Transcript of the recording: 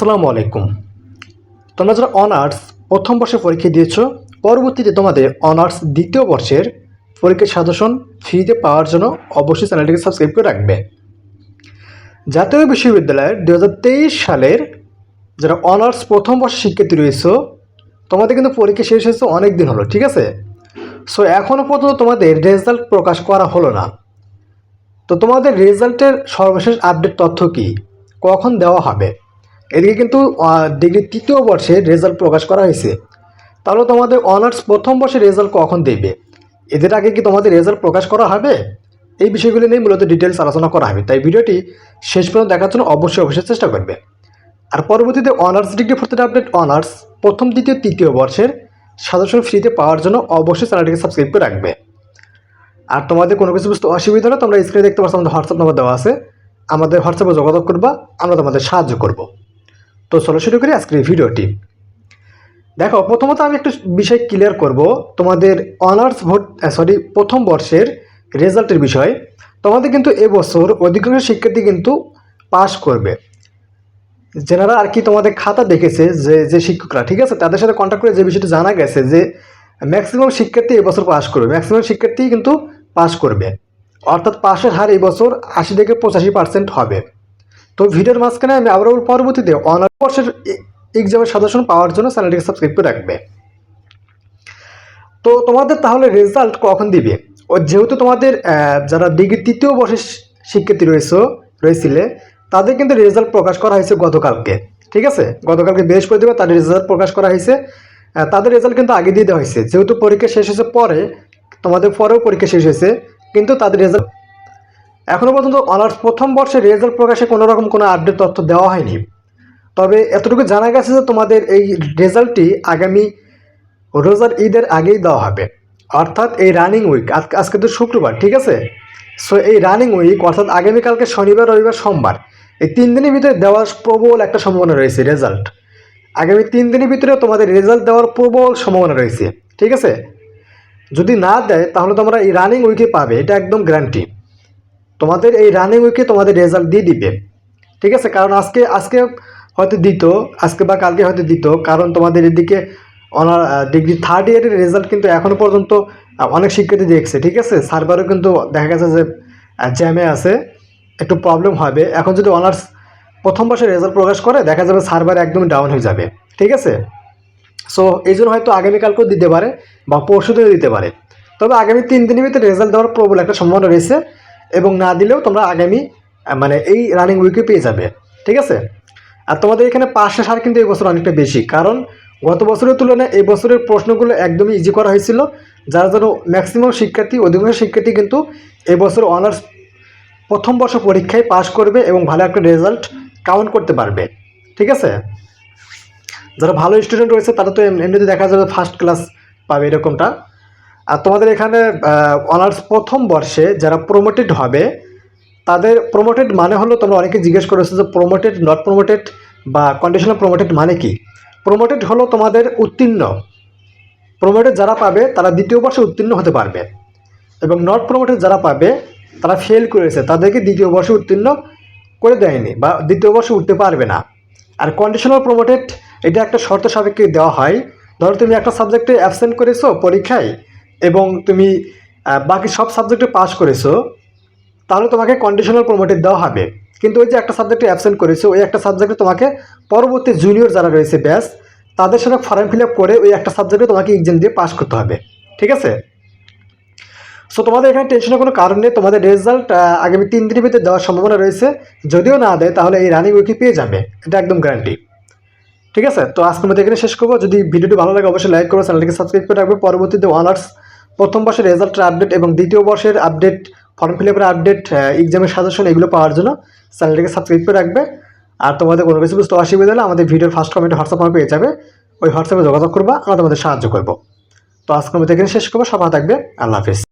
আসসালামু আলাইকুম। তোমরা যারা অনার্স প্রথম বর্ষে পরীক্ষা দিয়েছ, পরবর্তীতে তোমাদের অনার্স দ্বিতীয় বর্ষের পরীক্ষার সাজেশন ফ্রিতে পাওয়ার জন্য অবশ্যই চ্যানেলটিকে সাবস্ক্রাইব করে রাখবে। জাতীয় বিশ্ববিদ্যালয়ের দু হাজার তেইশ সালের যারা অনার্স প্রথম বর্ষের শিক্ষার্থী রয়েছে, তোমাদের কিন্তু পরীক্ষা শেষ হয়েছে অনেক দিন হলো, ঠিক আছে? সো এখনও পর্যন্ত তোমাদের রেজাল্ট প্রকাশ করা হলো না। তো তোমাদের রেজাল্টের সর্বশেষ আপডেট তথ্য কি? কখন দেওয়া হবে? এদিকে কিন্তু ডিগ্রি তৃতীয় বর্ষের রেজাল্ট প্রকাশ করা হয়েছে। তাহলে তোমাদের অনার্স প্রথম বর্ষের রেজাল্ট কখন দেবে? এদের আগে কি তোমাদের রেজাল্ট প্রকাশ করা হবে? এই বিষয়গুলি নিয়ে মূলত ডিটেলস আলোচনা করা হবে। তাই ভিডিওটি শেষ পর্যন্ত দেখার জন্য অবশ্যই অবশ্যই চেষ্টা করবে। আর পরবর্তীতে অনার্স ডিগ্রি ভর্তির আপডেট অনার্স প্রথম, দ্বিতীয়, তৃতীয় বর্ষের সাজেশন ফ্রিতে পাওয়ার জন্য অবশ্যই চ্যানেলটিকে সাবস্ক্রাইব করে রাখবে। আর তোমাদের কোনো কিছু বুঝতে অসুবিধা হলে তোমরা স্ক্রিনে দেখতে পাচ্ছ আমাদের হোয়াটসঅ্যাপ নাম্বার দেওয়া আছে। আমাদের হোয়াটসঅ্যাপে যোগাযোগ করবা, আমরা তোমাদের সাহায্য করব। তো চলো শুরু করি আজকের ভিডিওটি। দেখো, প্রথমত আমি একটু বিষয় ক্লিয়ার করব তোমাদের অনার্স ভোট সরি প্রথম বর্ষের রেজাল্টের বিষয়। তোমাদের কিন্তু এবছর অধিকাংশ শিক্ষার্থী কিন্তু পাস করবে। যেনারা আর কি তোমাদের খাতা দেখেছে যে যে শিক্ষকরা, ঠিক আছে? তাদের সাথে কন্ট্যাক্ট করে যে বিষয়টি জানা গেছে যে ম্যাক্সিমাম শিক্ষার্থী এবছর পাস করবে। ম্যাক্সিমাম শিক্ষার্থী কিন্তু পাস করবে। অর্থাৎ পাশের হার এবছর আশি থেকে পঁচাশি পার্সেন্ট হবে। তো ভিডিওর মাঝখানে আমি আবারও পরবর্তীতে অনার্স বর্ষের এক্সামের সাজেশন পাওয়ার জন্য চ্যানেলটিকে সাবস্ক্রাইব করে রাখবে। তো তোমাদের তাহলে রেজাল্ট কখন দিবে? ও যেহেতু তোমাদের যারা ডিগ্রি তৃতীয় বর্ষের শিক্ষার্থী রয়েছে, রয়েছিলে, তাদের কিন্তু রেজাল্ট প্রকাশ করা হয়েছে গতকালকে, ঠিক আছে? গতকালকে বৃহস্পতিবার তাদের রেজাল্ট প্রকাশ করা হয়েছে। তাদের রেজাল্ট কিন্তু আগে দিয়ে দেওয়া হয়েছে, যেহেতু পরীক্ষা শেষ হয়েছে পরে, তোমাদের পরেও পরীক্ষা শেষ হয়েছে, কিন্তু তাদের রেজাল্ট এখনও পর্যন্ত অনার্স প্রথম বর্ষের রেজাল্ট প্রকাশে কোনো রকম কোনো আপডেট তথ্য দেওয়া হয়নি। তবে এতটুকু জানা গেছে যে তোমাদের এই রেজাল্টটি আগামী রোজার ঈদের আগেই দেওয়া হবে। অর্থাৎ এই রানিং উইক আজকে আজকে তো শুক্রবার, ঠিক আছে? সো এই রানিং উইক, অর্থাৎ আগামীকালকে শনিবার, রবিবার, সোমবার, এই তিন দিনের ভিতরে দেওয়ার প্রবল একটা সম্ভাবনা রয়েছে রেজাল্ট। আগামী তিন দিনের ভিতরে তোমাদের রেজাল্ট দেওয়ার প্রবল সম্ভাবনা রয়েছে, ঠিক আছে? যদি না দেয়, তাহলে তোমরা এই রানিং উইকে পাবে, এটা একদম গ্যারান্টি তোমাদের এই রানিং উইকে তোমাদের রেজাল্ট দিয়ে দিবে। ঠিক আছে? কারণ আজকে আজকে হয়তো দিত, আজকে বা কালকে হয়তো দিত। কারণ তোমাদের এদিকে অনার ডিগ্রি থার্ড ইয়ারের রেজাল্ট কিন্তু এখনও পর্যন্ত অনেক শিক্ষার্থী দেখছে। ঠিক আছে? সার্ভারও কিন্তু দেখা গেছে যে জ্যামে আছে। একটু প্রবলেম হবে। এখন যদি অনার্স প্রথম বর্ষের রেজাল্ট প্রকাশ করে, দেখা যাবে সার্ভার একদম ডাউন হয়ে যাবে। ঠিক আছে? সো এই জন্য হয়তো আগামীকালকেও দিতে পারে বা পরশু দিতে পারে। তবে আগামী তিন দিনের ভিতরে রেজাল্ট দেওয়ার প্রবল একটা সম্ভাবনা রয়েছে। এবং না দিলেও তোমরা আগামী মানে এই রানিং উইকে পেয়ে যাবে। ঠিক আছে? আর তোমাদের এখানে পাশের সার কিন্তু এই বছর অনেকটা বেশি, কারণ গত বছরের তুলনায় এই বছরের প্রশ্নগুলো একদমই ইজি করা হয়েছিল, যার জন্য ম্যাক্সিমাম শিক্ষার্থী, অধিকাংশ শিক্ষার্থী কিন্তু এবছর অনার্স প্রথম বর্ষ পরীক্ষায় পাশ করবে এবং ভালো একটা রেজাল্ট কাউন্ট করতে পারবে। ঠিক আছে? যারা ভালো স্টুডেন্ট রয়েছে তারা তো এম- এমনিতে দেখা যাবে ফার্স্ট ক্লাস পাবে এরকমটা। আর তোমাদের এখানে অনার্স প্রথম বর্ষে যারা প্রমোটেড হবে, তাদের প্রমোটেড মানে হলো তোমরা অনেকে জিজ্ঞেস করেছ যে প্রমোটেড নট প্রমোটেড বা কন্ডিশনাল প্রমোটেড মানে কি? প্রমোটেড হলো তোমাদের উত্তীর্ণ। প্রমোটেড যারা পাবে, তারা দ্বিতীয় বর্ষে উত্তীর্ণ হতে পারবে। এবং নট প্রমোটেড যারা পাবে, তারা ফেল করেছে। তাদেরকে দ্বিতীয় বর্ষে উত্তীর্ণ করে দেয়নি বা দ্বিতীয় বর্ষে উঠতে পারবে না। আর কন্ডিশনাল প্রমোটেড এটা একটা শর্ত সাপেক্ষে দেওয়া হয়। ধরো তুমি একটা সাবজেক্টে অ্যাবসেন্ট করেছ পরীক্ষায় এবং তুমি বাকি সব সাবজেক্টে পাস করেছ, তাহলে তোমাকে কন্ডিশনাল প্রমোটেড দেওয়া হবে। কিন্তু ওই যে একটা সাবজেক্টে অ্যাবসেন্ট করেছ, ওই একটা সাবজেক্টে তোমাকে পরবর্তী জুনিয়র যারা রয়েছে ব্যাস তাদের সাথে ফর্ম ফিল আপ করে ওই একটা সাবজেক্টে তোমাকে এক্সাম দিয়ে পাস করতে হবে। ঠিক আছে? সো তোমাদের এখানে টেনশনের কোনো কারণ নেই। তোমাদের রেজাল্ট আগামী তিন দিনের ভিতরে দেওয়ার সম্ভাবনা রয়েছে। যদিও না দেয়, তাহলে এই রানিং উইকে পেয়ে যাবে। এটা একদম গ্যারান্টি ঠিক আছে? তো আজকের মধ্যে এখানে শেষ করব। যদি ভিডিওটি ভালো লাগে, অবশ্যই লাইক করব চ্যানেলটিকে সাবস্ক্রাইব করে রাখবে। পরবর্তীতে অনার্স প্রথম বর্ষের রেজাল্টের আপডেট এবং দ্বিতীয় বর্ষের আপডেট ফর্ম ফিল আপের আপডেট এক্সামের সাজেশন এগুলো পাওয়ার জন্য চ্যানেলটিকে সাবস্ক্রাইব করে রাখবে। আর তোমাদের কোনো কিছু বুঝতে অসুবিধা হলে আমাদের ভিডিওর ফার্স্ট কমেন্টে হোয়াটসঅ্যাপ আমার পেয়ে যাবে। ওই হোয়াটসঅ্যাপে যোগাযোগ করব, আমরা তোমাদের সাহায্য করব। তো আজকে আমি এখানে শেষ করব সবাই থাকবে, আল্লাহ হাফিজ।